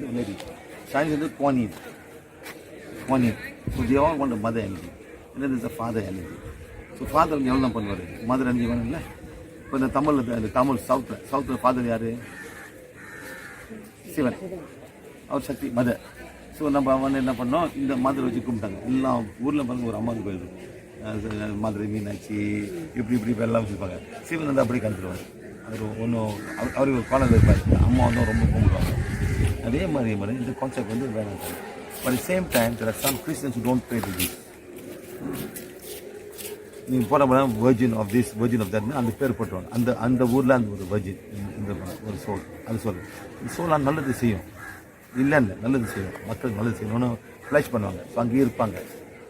வந்து Mary Chinese வந்து Guanyin Guanyin so the all one mother energy and is father energy so father எவ்வளோ தான் பண்ணுவார்? Mother energy வேணும் இல்லை இப்போ இந்த தமிழில் இந்த தமிழ் சவுத்தில் சவுத்தில் ஃபாதர் யார்? சிவன். அவர் சக்தி மதர் ஸோ நம்ம வந்து என்ன பண்ணோம்? இந்த மதுரை வச்சு கும்பிட்டாங்க. எல்லாம் ஊரில் பாருங்க ஒரு அம்மாவுக்கு கோயில் மதுரை மீனாட்சி இப்படி இப்படி இப்படி எல்லாம் வச்சுருப்பாங்க. சிவன் வந்து அப்படியே கலந்துருவாங்க அவர் ஒன்றும் அவர் ஒரு குழந்தை இருப்பார். அம்மா வந்து ரொம்ப கும்பிடுவாங்க. அதே மாதிரி மாதிரி இந்த கான்செப்ட் வந்து வேணாம் but same time there are some Christians don't pay to this நீங்கள் போன படம் virgin of this virgin of தட்னு அந்த பேர் போட்டுவாங்க அந்த அந்த ஊரில் அந்த ஒரு வெர்ஜின் இந்த ஒரு சோல் அது சொல் சோல் சோல் நல்லது செய்யும். இல்லை இல்லை நல்லது செய்யும். மக்கள் நல்லது செய்யணும்னு ஃப்ளாஷ் பண்ணுவாங்க. ஸோ அங்கேயே இருப்பாங்க.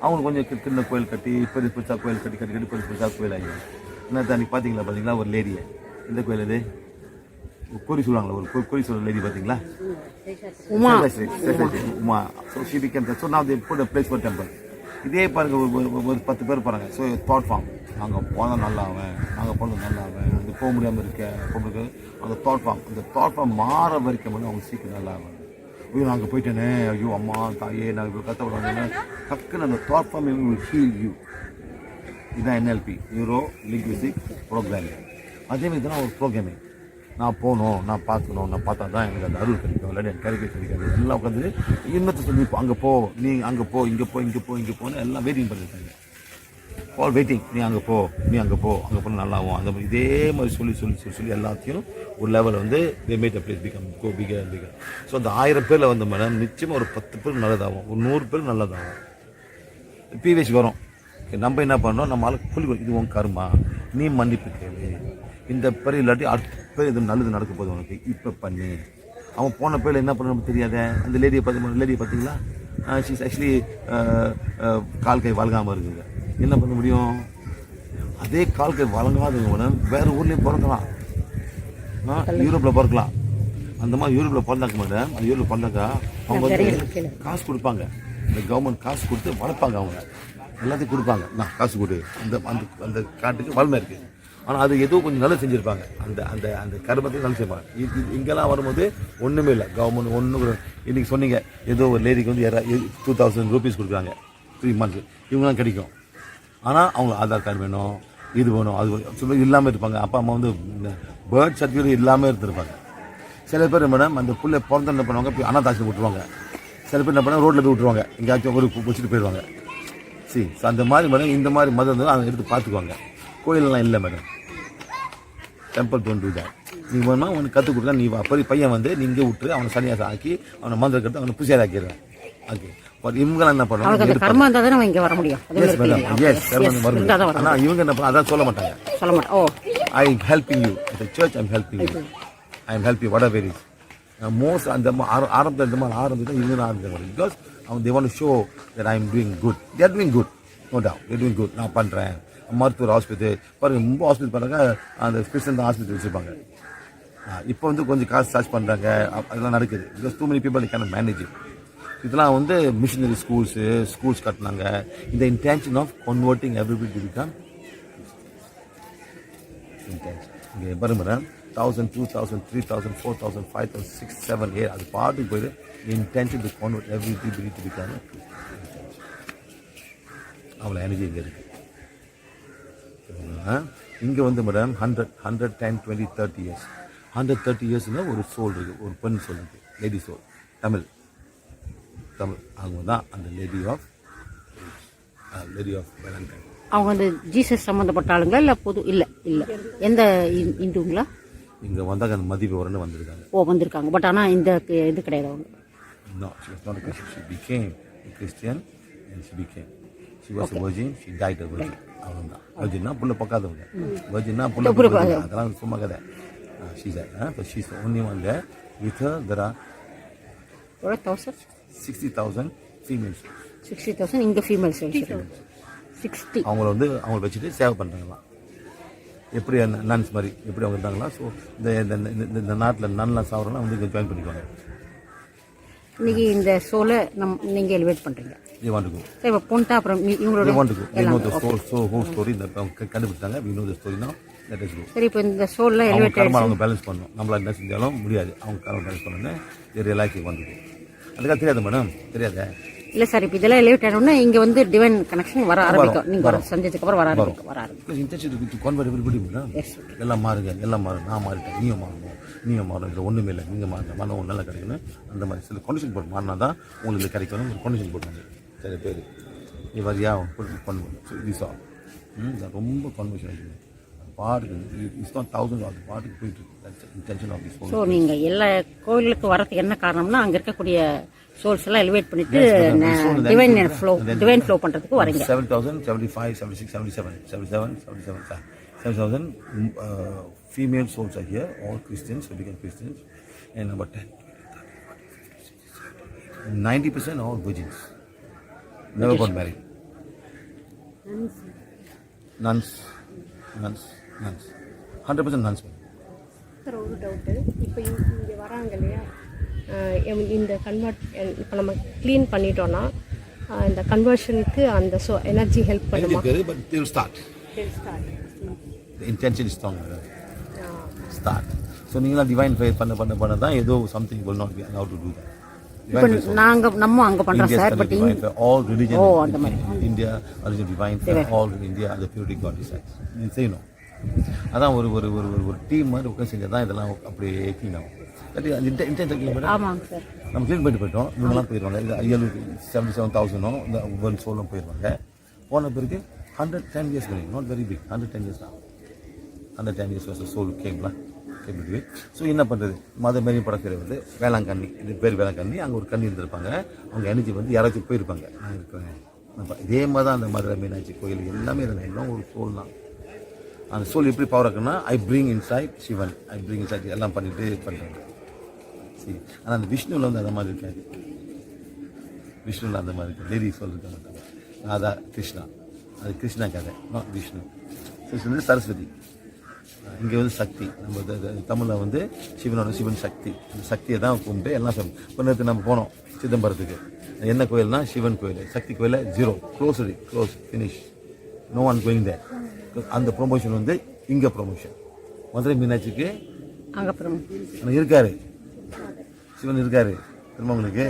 அவங்க கொஞ்சம் சின்ன கோயில் கட்டி பெருசு பெருசாக கோயில் கட்டி கட்டி கட்டி பெருசு பெருசாக கோயில் ஆகிடும். என்ன அன்றைக்கி பார்த்தீங்களா பார்த்தீங்களா ஒரு லேடியை? இந்த கோயில் இது குறி சொல்லுவாங்களா ஒரு குறி சொல்ற லேடி பார்த்தீங்களா Uma. Uma. So she began so they put a place for temple. இதே பாருங்க ஒரு பத்து பேர் போகிறாங்க ஸோ தாட் ஃபார்ம் நாங்கள் போனால் நல்லா அவன் நாங்கள் போனது நல்லா அவன் அங்கே போக முடியாமல் இருக்க போகிறது அந்த தாட் ஃபார்ம் அந்த தாட் ஃபார்ம் மாற வரைக்கும் வந்து அவங்க சீக்கிரம் நல்லா ஆகும் ஐயோ நான் அங்கே போயிட்டேனே. ஐயோ அம்மா தாயே நான் இப்போ கஷ்டப்படுவாங்க டக்குன்னு அந்த thought form will heal you இதுதான் என்எல்பி நியூரோ லிங்குவிஸ்டிக் ப்ரோக்ராமிங் அதே மாதிரி தான் ஒரு ப்ரோக்ராமிங் நான் போகணும் நான் பார்க்கணும் நான் பார்த்தா தான் எனக்கு அந்த அருள் கிடைக்கும். இல்லாட்டி எனக்கு கிடைக்க கிடைக்காது. எல்லாம் உட்காந்து இன்னத்தை சொல்லி இப்போ அங்கே போ நீ அங்கே போ இங்கே போ இங்கே போ இங்கே போன்னு எல்லாம் வெயிட்டிங் பண்ணியிருக்காங்க ஆல் வெயிட்டிங் நீ அங்கே போ நீ அங்கே போ அங்கே போனால் நல்லாவும். அந்த மாதிரி இதே மாதிரி சொல்லி சொல்லி சொல்லி சொல்லி எல்லாத்தையும் ஒரு லெவலில் வந்து they made a place become go bigger bigger so அந்த ஆயிரம் பேரில் வந்த மேடம் நிச்சயமாக ஒரு பத்து பேர் நல்லதாகும். ஒரு நூறு பேர் நல்லதாகும். பிவிஎஸ் வரும். நம்ம என்ன பண்ணோம் நம்ம ஆளுக்கு இது உன் கருமா. நீ மன்னிப்பு கேளு. இந்த பேர் இல்லாட்டி அடுத்த பேர் இது நல்லது நடக்க போகுது உனக்கு. இப்போ பண்ணு. அவன் போன பேர் என்ன பண்ண தெரியாத? அந்த லேடியை பார்த்து லேடியை பார்த்தீங்களா? ஷீஸ் ஆக்சுவலி கால் கை வழங்காமல் இருக்குங்க. என்ன பண்ண முடியும்? அதே கால் கை வழங்காதவங்க வேற ஊர்லேயும் பிறக்கலாம். ஆ, யூரோப்ல பிறக்கலாம். அந்த மாதிரி யூரோப்ல பிறந்தாக்க மேடம் அந்த யூரோப்ல பிறந்தாக்கா அவங்க வந்து காசு கொடுப்பாங்க. இந்த கவர்மெண்ட் காசு கொடுத்து வளர்ப்பாங்க அவங்க. எல்லாத்தையும் கொடுப்பாங்க. நான் காசு கொடு. அந்த அந்த அந்த காட்டுக்கு வளமை இருக்கு. ஆனால் அது ஏதோ கொஞ்சம் நல்லா செஞ்சுருப்பாங்க. அந்த அந்த அந்த கருமத்தையும் நல்லா செய்வாங்க. இது இங்கெல்லாம் வரும்போது ஒன்றுமே இல்லை. கவர்மெண்ட் ஒன்றும் இன்றைக்கி சொன்னீங்க ஏதோ ஒரு லேடிக்கு வந்து டூ தௌசண்ட் ருபீஸ் கொடுக்குறாங்க. த்ரீ மந்த்ஸ் இவங்களாம் கிடைக்கும். ஆனால் அவங்க ஆதார் கார்டு வேணும் இது வேணும் அது வேணும். சும்மா இல்லாமல் இருப்பாங்க. அப்பா அம்மா வந்து பேர்த் சர்டிஃபிகேட் இல்லாமல் இருந்திருப்பாங்க. சில பேர் மேடம் அந்த பிள்ளை பிறந்த என்ன பண்ணுவாங்க போய் அனாதாசி விட்டுருவாங்க. சில பேர் என்ன பண்ணுவாங்க ரோட்டில் போய் விட்டுருவாங்க. எங்கேயாச்சும் ஒரு கு- வச்சுட்டு போயிடுவாங்க. சரி ஸோ அந்த மாதிரி மேடம் இந்த மாதிரி மதம் வந்து அவங்க எடுத்து பார்த்துக்குவாங்க. கோயிலெல்லாம் இல்லை madam temple don't do that நீ வேணுமா அவனுக்கு கற்றுக் கொடுத்தா நீ. பெரிய பையன் வந்து நீ இங்கே விட்டு அவனை சன்னியாசம் ஆக்கி அவனை மந்திரம் கட்டு அவனை புசியார் ஆக்கிடுவேன் ஓகே பட் இவங்கெல்லாம் என்ன பண்ணுவாங்க? கர்மா இருந்தால் தானே அவன் இங்கே வர முடியும். அதே எஸ் மேடம்? எஸ் வர ஆனால் இவங்க என்ன அதான் சொல்ல மாட்டாங்க. சொல்ல மாட்டேன். ஓ. I helping you the church I'm helping you I am help you what very most அந்த ஆரம்பத்தில் இந்த மாதிரி ஆரம்பிச்சு தான் இவங்க ஆரம்பிச்சாங்க பிகாஸ் அவங்க they want show that I am doing good there doing good no doubt doing good நான் பண்ணுறேன் மருத்துவர் ஆஸ்பத்திரி பாருங்கள் ரொம்ப ஹாஸ்பிட்டல் பண்ணுறாங்க அந்த ஸ்பெஷல் தான் ஹாஸ்பிட்டல் வச்சுருப்பாங்க. இப்போ வந்து கொஞ்சம் காசு சார்ஜ் பண்ணுறாங்க அதெல்லாம் நடக்குது. Because too many people can manage இதெல்லாம் வந்து மிஷினரி ஸ்கூல்ஸு ஸ்கூல்ஸ் கட்டினாங்க. இந்த intention of converting everybody to become இங்கே பாருங்க thousand two thousand three thousand four thousand five thousand six seven eight அது பாட்டுக்கு போயிட்டு intention to convert everybody to become அவ்வளோ எனர்ஜி இங்கே இருக்குது இங்கே வந்து madam hundred hundred ten twenty thirty years hundred thirty இயர்ஸ்னால் ஒரு சோல் இருக்குது ஒரு பெண் சோல் இருக்குது லேடி சோல் தமிழ். தமிழ். அவங்க தான் அந்த lady of lady of Valentine அவங்க வந்து ஜீசஸ் சம்மந்தப்பட்ட ஆளுங்களா இல்லை பொது இல்லை இல்லை. எந்த இந்துங்களா? இங்கே வந்தாங்க அந்த மதிப்பு வரன்னு வந்திருக்காங்க. ஓ வந்திருக்காங்க. பட் ஆனால் இந்த இது கிடையாது அவங்க. No, she was not a Christian. She became a Christian and she became. Was a virgin, she died a virgin. அவ்வளோதான் virginனா புள்ள பார்க்காதவங்க. virginனா புள்ள பார்க்காதவங்க. அதெல்லாம் சும்மா கதை. ஷீஸ் இப்போ she's only one her there are எவ்வளோ thousand sixty thousand females sixty thousand இங்கே ஃபீமேல் சேல்ஸ் சிக்ஸ்டி அவங்கள வந்து அவங்கள வச்சுட்டு சேவை பண்ணுறாங்களாம் எப்படி நன்ஸ் மாதிரி எப்படி அவங்க இருந்தாங்களா? ஸோ இந்த இந்த- இந்த- இந்த நாட்டில் நன்லாம் சாப்பிட்றோம்னா வந்து இங்கே ஜாயின் பண்ணிக்குவாங்க. இன்னைக்கு இந்த ஷோவில் நம் நீங்கள் எலிவேட் go. சரி இப்போ பொண்ணா அப்புறம் இவங்களோட அவங்க க- கண்டுபிடிச்சாங்க. We know the story now. Let is சரி இப்போ இந்த அவங்க எலிவேட் அவங்க பேலன்ஸ் பண்ணணும். நம்மளால என்ன செஞ்சாலும் முடியாது. அவங்க கர்மா பேலன்ஸ் பண்ணணும்னு ரிலாக்ஸிங் வந்துடும் அதுக்காக தெரியாது மேடம் தெரியாதே? இல்ல சார் இப்போ இதெல்லாம் எலிவேட் ஆனோம்னா இங்க வந்து டிவைன் கனெக்ஷன் வர ஆரம்பிக்கும். நீங்க வர செஞ்சதுக்கு அப்புறம் வர ஆரம்பிக்கும் வர ஆரம்பிக்கும். கான்வெர்ட் எல்லாம் மாறுங்க. எல்லாம் மாறும் நான் மாறிட்டேன். நீயும் மாறணும். நீயும் மாறணும். இதில் ஒன்றுமே இல்லை. நீங்கள் மாறின மனம் உங்களுக்கு நல்லா கிடைக்கணும் அந்த மாதிரி சில கண்டிஷன் போட்டு மாறினா தான் உங்களுக்கு கிடைக்கணும் ஒரு கண்டிஷன் போட்டாங்க சில பேர். வரியா? போட்டு பண்ணுவோம் ரொம்ப கன்வென்ஷன் ஆகிடுது பாட்டுக்கு இட்ஸ் நாட் தௌசண்ட் ஆகுது பாட்டுக்கு போயிட்டு இன்டென்ஷன் ஆஃப் ஸோ நீங்க எல்லா கோயிலுக்கு வரதுக்கு என்ன காரணம்னா அங்க இருக்கக்கூடிய சோல்ஸ் எல்லாம் எலிவேட் பண்ணிட்டு டிவைன் ஃப்ளோ டிவைன் ஃப்ளோ பண்றதுக்கு வரீங்க. Seven thousand seventy-five, seventy-six, seventy-seven, seventy-seven, seventy-seven, sir. seven thousand mm, uh, female souls are here, all Christians, we become Christians, and number ten. Ninety percent all virgins, never got married. Nuns, nuns, nuns, hundred percent nuns. ma'am. Sir ஒரு doubt இப்போ இங்கே வராங்க இல்லையா இந்த convert இப்போ நம்ம clean பண்ணிட்டோம்னா அஹ் இந்த கன்வர்ஷனுக்கு அந்த ஸோ எனர்ஜி ஹெல்ப் பண்ணுமா Energy, but they Start. So நீங்களாம் divine faith பண்ண பண்ண பண்ண தான் ஏதோ allowed to do that. இப்போ Divine faith நாங்க நம்ம அங்க India sir but religion Oh, in- அந்த மாதிரி. the purity God decides. நீ செய்யணும் அதான் ஒரு ஒரு ஒரு ஒரு ஒரு டீம் மாதிரி உட்காந்து செஞ்சால் தான் இதெல்லாம் அப்படியே க்ளீன் ஆகும். ஆமாங்க சார் நம்ம க்ளீன் பண்ணிட்டு போயிட்டோம். இவங்கெல்லாம் போயிடுவாங்க இது ஐயலு செவன்டி செவன் தௌசண்டும் இந்த ஒன் சோலும் போயிடுவாங்க போன பிறகு ஹண்ட்ரட் டென் இயர்ஸ் கிடைக்கும் not very big hundred ten years அந்த டைம் டென் சோல் கேம்லாம் கேபிட்டு ஸோ என்ன பண்ணுறது மத மாரி படக்கிற வந்து வேளாங்கண்ணி இது பேர் வேளாங்கண்ணி. அங்கே ஒரு கண்ணி இருந்திருப்பாங்க. அவங்க எனர்ஜி வந்து யாராச்சும் போயிருப்பாங்க. நான் இருக்கிறேன் இதே மாதிரி தான் அந்த மதுரை மீனாட்சி கோயில் எல்லாமே இருந்தேன் எல்லாம் ஒரு சோல் தான். அந்த சோல் எப்படி பவர் இருக்குன்னா I bring inside Sivan. I bring inside எல்லாம் பண்ணிட்டு பண்ணுறாங்க சரி ஆனால் அந்த விஷ்ணுவில் வந்து அந்த மாதிரி இருக்காது. விஷ்ணுவில் அந்த மாதிரி இருக்கு லேடி சொல்லிருக்காங்க ராதா கிருஷ்ணா. அது கிருஷ்ணா கதை விஷ்ணு. கிருஷ்ணன் வந்து சரஸ்வதி. இங்கே வந்து சக்தி. நம்ம தமிழில் வந்து சிவனோட சிவன் சக்தி. அந்த சக்தியை தான் கும்பிட்டு எல்லாம் சொல்லணும் இப்போ நேற்று நம்ம போனோம் சிதம்பரத்துக்கு. என்ன கோயில்னா சிவன் கோயில். சக்தி கோயிலில் zero closed close finish no one going there அந்த ப்ரொமோஷன் வந்து இங்கே ப்ரொமோஷன் மதுரை மீனாட்சிக்கு இருக்காரு. சிவன் இருக்காரு. திரும்ப உங்களுக்கு?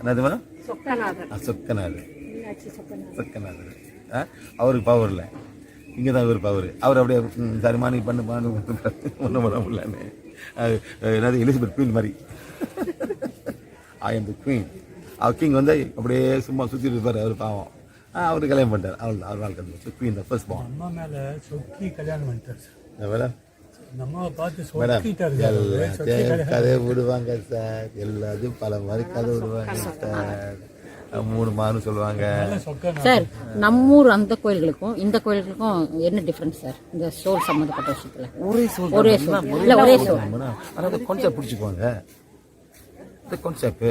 என்னது மேடம் சொக்கநாதர். சொக்கநாதர். சொக்கநாதர்? அவருக்கு பவர் இல்லை. இங்கே தான் இவர் பவர் அவர் அப்படியே ம், சரிம்மா நீ பண்ணு பண்ணு ஒன்றும் பண்ண முடியலன்னு. அது, என்னது எலிசபெத் குவீன் மாதிரி. ஐ எம் தி குவீன் அவர் கிங் வந்து அப்படியே சும்மா சுற்றிட்டு இருப்பார் அவர் பாவம். அவரு கல்யாணம் பண்ணிட்டார். அவள் அவர் வாழ்க்கை ஃபர்ஸ்ட் பான் அம்மா மேல சொக்கி கல்யாணம் பண்ணிட்டார் சார் மேடம்? பார்த்து மேடம் அவரு. கல்யாணம் கதை விடுவாங்க சார் எல்லாத்தையும் பல மாதிரி கதை விடுவாங்க சார் மூணு மாறு சொல்லுவாங்க. சார் நம்மூர் அந்த கோயில்களுக்கும் இந்த கோயில்களுக்கும் என்ன டிஃபரன்ஸ் சார்? இந்த சோல் சம்மந்தப்பட்ட விஷயத்துல. ஒரே சொல் ஒரே சொல். இல்ல ஒரே சொல் ஆனால் கான்செப்ட் பிடிச்சிக்குவாங்க இந்த கான்செப்ட்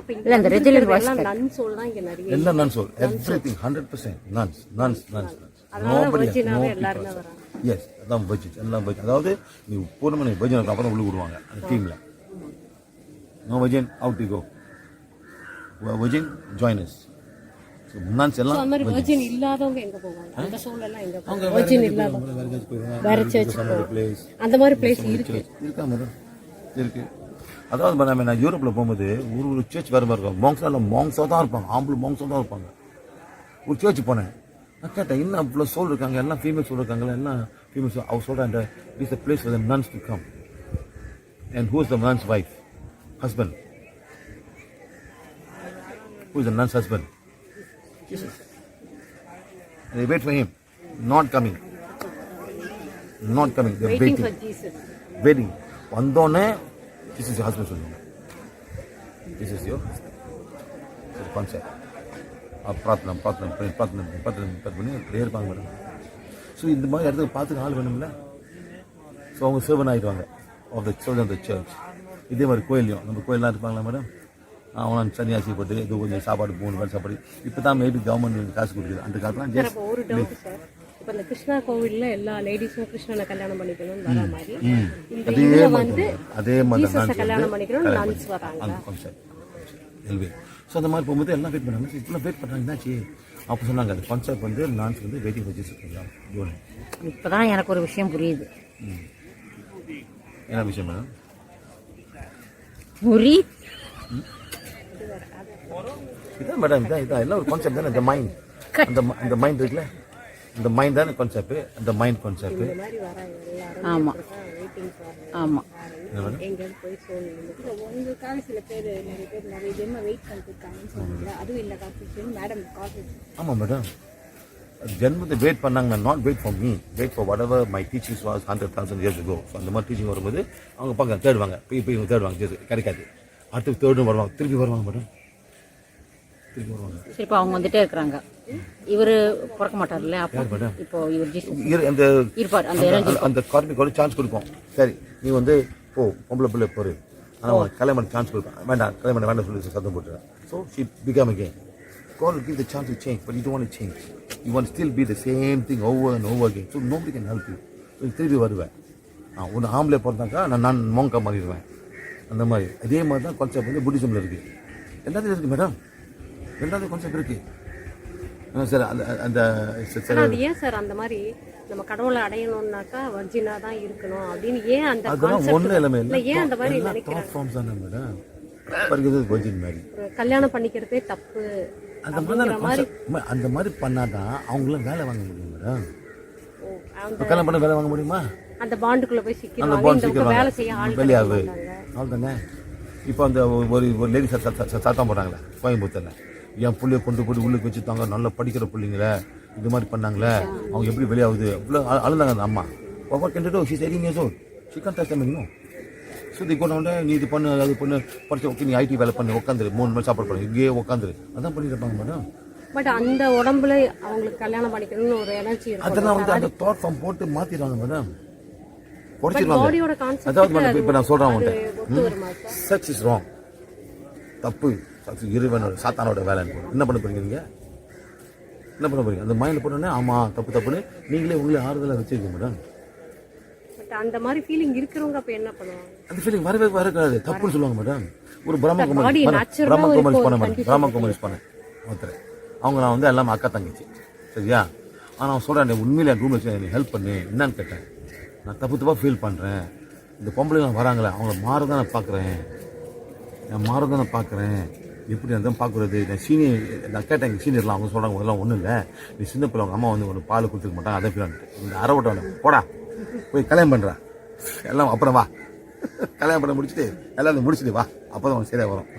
அப்போ இல்ல இந்த ரெஜிலர் வாய்ஸ் எல்லாம் nun soul everything hundred percent nuns. Yes அதான் பட்ஜெட் எல்லாம் பட்ஜெட் அதாவது நீ பூர்ணமாக நீ பட்ஜெட் அப்புறம் உள்ள விடுவாங்க அந்த டீமில் no virgin out to go virgin joins nuns எல்லாம் அந்த மாதிரி வெர்ஜின் இல்லாதவங்க எங்க போவாங்க? அந்த சோல் எல்லாம் எங்க போவாங்க? வெர்ஜின் இல்லாதவங்க வேற சர்ச் பிளேஸ் அந்த மாதிரி பிளேஸ் இருக்கு. இருக்கா மேடம் இருக்கு. அதாவது மேடம் நான் யூரோப்பில் போகும்போது ஒரு ஒரு சர்ச் வேறு மாதிரி இருக்கும். மாங்ஸா இல்லை மாங்ஸாக தான் இருப்பாங்க. ஆம்பளை மாங்ஸாக தான் இருப்பாங்க. ஒரு சர்ச் போனேன். நான் கேட்டேன் என்ன அவ்வளோ சோல் இருக்காங்க? எல்லாம் ஃபீமேல் சோல் இருக்காங்களா? எல்லாம் ஃபீமேல் சோல் அவர் சொல்கிறேன் is the place for the nuns to come and who is the nuns wife husband who is the nuns husband they wait for him. Not coming. Not coming. They're waiting wedding வந்தோடனே this is husband சொல்லுவாங்க this is your concept பிரார்த்தனை பிரார்த்தனை பிரார்த்தனை பிரார்த்தனை பிரார்த்தனை பண்ணி அப்படியே இருப்பாங்க மேடம். ஸோ இந்த மாதிரி இடத்துக்கு பார்த்துக்க ஆள் வேணும்ல? ஸோ அவங்க சேவன் ஆகிடுவாங்க of the children the church இதே மாதிரி கோயிலையும் நம்ம கோயிலெலாம் இருப்பாங்களா மேடம்? அவன் சன்னியாசி போட்டு இது கொஞ்சம் சாப்பாடு மூணு வேலை சாப்பாடு. இப்போ தான் மேபி கவர்மெண்ட் காசு கொடுக்குது. அந்த காலத்துலாம் ஜஸ்ட் ஒரு டவுட் சார். இப்போ இந்த கிருஷ்ணா கோவில்ல எல்லா லேடிஸும் கிருஷ்ணனை கல்யாணம் பண்ணிக்கணும்னு வர மாதிரி அதே மாதிரி வந்து தான். அதே மாதிரி தான். கல்யாணம் பண்ணிக்கணும்னு வராங்க அந்த கான்செப்ட் எல்வே ஸோ அந்த மாதிரி போகும்போது எல்லாம் வெயிட் பண்ணாங்க. இப்பெல்லாம் வெயிட் பண்ணுறாங்க என்னாச்சு? அப்போ சொன்னாங்க அந்த கான்செப்ட் வந்து நான் வந்து வெயிட்டிங் வச்சு இப்பதான் எனக்கு ஒரு விஷயம் புரியுது. என்ன விஷயம் மேடம் புரி இதான் மேடம் இதான் இதான். எல்லாம் ஒரு கான்செப்ட் தானே? இந்த மைண்ட் அந்த ம- அந்த மைண்ட் இருக்குல்ல? இந்த மைண்ட் தானே கான்செப்ட் அந்த மைண்ட் கான்செப்ட் இந்த மாதிரி வர எல்லாரும் ஆமா. வெயிட்டிங் ஃபார் ஆமா. எங்கேயாவது போய் சோல் உங்களுக்காக சில பேர் நிறைய பேர் நிறைய ஜென்ம வெயிட் பண்ணிருக்காங்கன்னு சொன்னாங்க அதுவும் இந்த கான்செப்ட் மேடம் காலேஜ் ஆமாம் மேடம் ஜென்மத்தை வெயிட் பண்ணாங்க not wait for me wait for whatever my teachings was hundred thousand years go so அந்த மாதிரி டீச்சிங் வரும்போது அவங்க பார்க்க தேடுவாங்க. போய் போய் தேடுவாங்க. சரி, கிடைக்காது. அடுத்து தேர்டும் வருவாங்க திருப்பி வருவாங்க மேடம் திருப்பி வருவாங்க சரி இப்போ அவங்க வந்துட்டே இருக்கிறாங்க. இவரு பிறக்க மாட்டார்ல அப்போ மேடம்? இப்போ இவர் அந்த இருப்பார் அந்த அந்த- எனர்ஜி அந்த- அந்த கார்மிக் ஒரு சான்ஸ் கொடுப்போம் சரி நீ வந்து போ பொம்பளை பிள்ளை போரு ஆனால் உனக்கு கல்யாணம் சான்ஸ் கொடுப்பேன். வேண்டாம் கல்யாணம் வேண்டாம் சொல்லி சத்தம் போட்டுறேன். So she become again. God will give the chance to change, but you don't want to change. You want to still be the same thing over and over again. So nobody can help you. So நீ திருப்பி வருவேன் ஆ ஒன்று ஆம்பளை பிறந்தாக்கா நான் நான் மோங்கா மாறிடுவேன். அந்த மாதிரி. அதே மாதிரி தான் கான்செப்ட் வந்து புத்திசமில் இருக்குது எல்லாத்துலையும் இருக்குது மேடம் எல்லாத்துலையும் கான்செப்ட் இருக்குது சார் அந்த அந்த சரி, அது ஏன் சார் அந்த மாதிரி நம்ம கடவுளை அடையணும்னாக்கா வர்ஜினா தான் இருக்கணும் அப்படின்னு ஏன் அந்த அதெல்லாம் ஒன்றும் எல்லாமே இல்ல ஏன் அந்த மாதிரி தாட் ஃபார்ம்ஸ் தானே மேடம் கல்யாணம் பண்ணிக்கிறதே தப்பு அந்த மாதிரி அந்த மாதிரி பண்ணாதான் அவங்களாம் வேலை வாங்க முடியும் மேடம் கல்யாணம் பண்ண வேலை வாங்க முடியுமா? அந்த பாண்டுக்குள்ள போய் அந்த சிக்கிடுவாங்க பாண்ட் இந்த பக்கம் வேலை செய்ய ஆள் மாட்டாங்க. அவ்வளோ தானே இப்போ அந்த ஒரு ஒரு லேடி சாத்தம் போடுறாங்களே கோயம்புத்தூரில். என் பிள்ளைய கொண்டு போய் உள்ளுக்கு வச்சுட்டாங்க. நல்லா படிக்கிற பிள்ளைங்கள இது மாதிரி பண்ணாங்களே. அவங்க எப்படி வெளியாகுது அவ்வளோ அழு- அழுதாங்க அந்த அம்மா. ஒவ்வொரு கண்டுட்டு ஷீ சரிங்க ஸோ சிக்கன் டச் பண்ணிக்கணும் ஸோ தி கொண்டு நீ இது பண்ணு அது பண்ணு. படிச்சு ஓகே நீ ஐடி வேலை பண்ணி. உட்காந்துரு மூணு மணி சாப்பாடு பண்ணு. இங்கேயே உட்காந்துரு அதான் பண்ணிட்டு இருப்பாங்க மேடம் பட் அந்த உடம்புல அவங்களுக்கு கல்யாணம் பண்ணிக்கணும்னு ஒரு எனர்ஜி அதெல்லாம் வந்து அந்த தாட் ஃபார்ம் போட்டு மாத்திடுவாங்க மேடம் உடச்சிருவாங்க அதாவது இப்போ நான் சொல்கிறேன் சார் செக்ஸ் இஸ் ராங் தப்பு. செக்ஸ் இறைவனோட சாத்தானோட வேலைன்னு என்ன பண்ண போறீங்க நீங்க? என்ன பண்ண போறீங்க? அந்த மைண்டில் போட்டோன்னே ஆமா தப்பு தப்புன்னு நீங்களே உங்களே ஆறுதலாக வச்சிருக்க மேடம் அந்த மாதிரி ஃபீலிங் இருக்கிறவங்க அப்ப என்ன பண்ணுவாங்க? அந்த ஃபீலிங் வரவே வரக்கூடாது தப்புன்னு சொல்லுவாங்க மேடம் ஒரு பிரம்ம body குமாரி natural-ஆ பிரம்ம ஒரு குமாரிஸ் இப்போ பண்ண மேடம் பிரம்ம குமாரிஸ் பண்ணேன். ஒருத்தர். அவங்க நான் வந்து எல்லாமே அக்கா தங்கச்சி. சரியா? ஆனால் அவன் சொல்கிறேன் உண்மையில என் ரூம் வச்சு ஹெல்ப் பண்ணு. என்னன்னு கேட்டேன். நான் தப்பு தப்பாக ஃபீல் பண்ணுறேன் இந்த பொம்பளைங்க வராங்களே அவங்கள மாறதான் நான் பார்க்குறேன். நான் மாறதான் நான் பார்க்குறேன். எப்படி தான் பார்க்குறது? நான் சீனியர் நான் கேட்டேன் எங்கள் சீனியர்லாம் அவங்க சொல்கிறாங்க அதெல்லாம் ஒன்றும் இல்லை. நீ சின்ன பிள்ளை அவங்க அம்மா வந்து ஒரு பால் கொடுத்துக்க மாட்டாங்க அதை ஃபீல் இந்த அறவட்டை போடா. போய் கல்யாணம் பண்ணுறா எல்லாம் அப்புறம் வா. கல்யாணம் பண்ண முடிச்சுட்டு எல்லாத்தையும் முடிச்சுட்டு வா. அப்போ தான் சரியாக வரும்.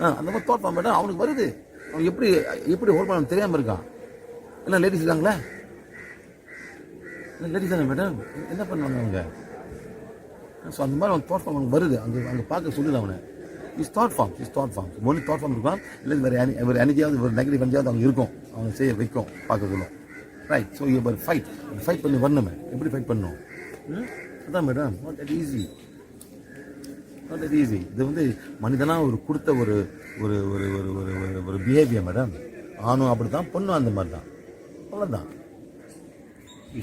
ஆ அந்த மாதிரி தோட்டம் மேடம் அவனுக்கு வருது. அவன் எப்படி எப்படி ஹோல் பண்ண தெரியாமல் இருக்கான். எல்லாம் லேடிஸ் இருக்காங்களே? லேடிஸ் தானே மேடம் என்ன பண்ணுவாங்க அவங்க? ஸோ அந்த மாதிரி அவன் தாட் ஃபார்ம் அவனுக்கு வருது. அங்கே அங்கே பார்க்க சொல்லுது அவனை. Is thought form is thought form only thought form இருக்கலாம் இல்லை வேறு எனி ஒரு எனர்ஜியாவது ஒரு நெகட்டிவ் எனர்ஜியாவது அவங்க இருக்கும். அவங்க செய்ய வைக்கும் பார்க்கக்குள்ள ரைட் ஸோ இப்போ ஃபைட் ஃபைட் பண்ணி வரணுமே. எப்படி ஃபைட் பண்ணணும்? ம்? அதான் madam not that easy not that easy இது வந்து மனிதனாக ஒரு கொடுத்த ஒரு ஒரு ஒரு ஒரு ஒரு ஒரு ஒரு பிஹேவியர் மேடம் ஆணும் அப்படி தான் பொண்ணும் அந்த மாதிரி தான் அவ்வளோதான்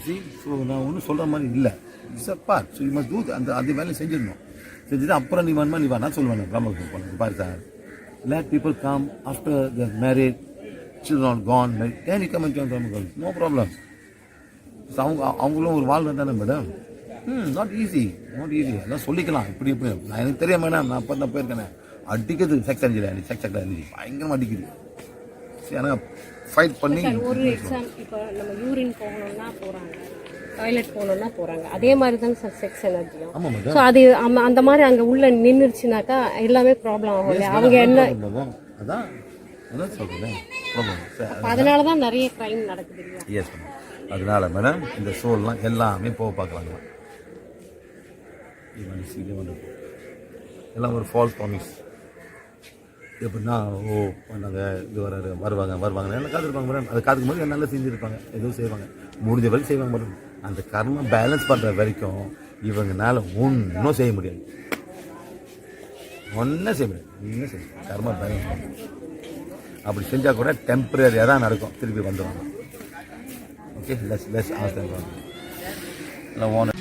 சி ஸோ நான் ஒன்றும் சொல்கிற மாதிரி இல்லை. இட்ஸ் அ பார்ட் ஸோ இம்மா தூத் அந்த அந்த வேலையை செஞ்சிடணும். செஞ்சுட்டு அப்புறம் நீ வேணுமா நீ வா. நான் சொல்லுவேன் பிரம்மக்கு போனேன். பாரு sir. Late people come after the marriage children are gone. Married, then you come and join Brahma அவங்க அவங்களும் ஒரு வாழ்க்கை தானே மேடம் ம் நாட் ஈஸி நாட் ஈஸி அதான் சொல்லிக்கலாம். இப்படி இப்படி. நான் எனக்கு தெரியாம நான் அப்போ தான் போயிருக்கேனே. அடிக்கிறது செக்ஸ் அஞ்சலி அடி செக்ஸ் செக்ஸ் பயங்கரமாக அடிக்குது. எனக்கு ஃபைட் பண்ணி ஒரு எக்ஸாம் இப்போ நம்ம யூரின் போகணும்னா போறாங்க டாய்லெட் போகணும்னா போறாங்க. அதே மாதிரி தான் சார் செக்ஸ் எனர்ஜியும் ஸோ அது அந்த மாதிரி அங்க உள்ள நின்றுச்சுனாக்கா எல்லாமே ப்ராப்ளம் ஆகும் இல்லையா? அவங்க என்ன அதான் அதான் சொல்கிறேன் அப்ப அதனால தான் நிறைய கிரைம் நடக்குது இல்லையா? எஸ் அதனால மேடம் இந்த ஷோல்லாம் எல்லாமே போக பார்க்கலாங்க இவன் இது வந்து எல்லாம் ஒரு ஃபால்ஸ் ப்ராமிஸ் எப்படின்னா ஓ பண்ணாங்க இது வராரு வருவாங்க வருவாங்க என்ன காத்திருப்பாங்க மேடம்? அது காத்துக்கும் போது நல்லா செஞ்சுருப்பாங்க எதுவும் செய்வாங்க. முடிஞ்ச வரைக்கும் செய்வாங்க மேடம். அந்த கர்மம் பேலன்ஸ் பண்ணுற வரைக்கும் இவங்கனால ஒன்றும் செய்ய முடியாது. ஒன்றும் செய்ய முடியாது. ஒன்றும் செய்ய கர்மம் கர்ம பேலன்ஸ் பண்ணணும் அப்படி செஞ்சால் கூட டெம்பரரியாக தான் நடக்கும். திருப்பி வந்துடுவாங்க ஓகே லெஸ் லெஸ் ஆஸ்தான் இல்லை ஓனர்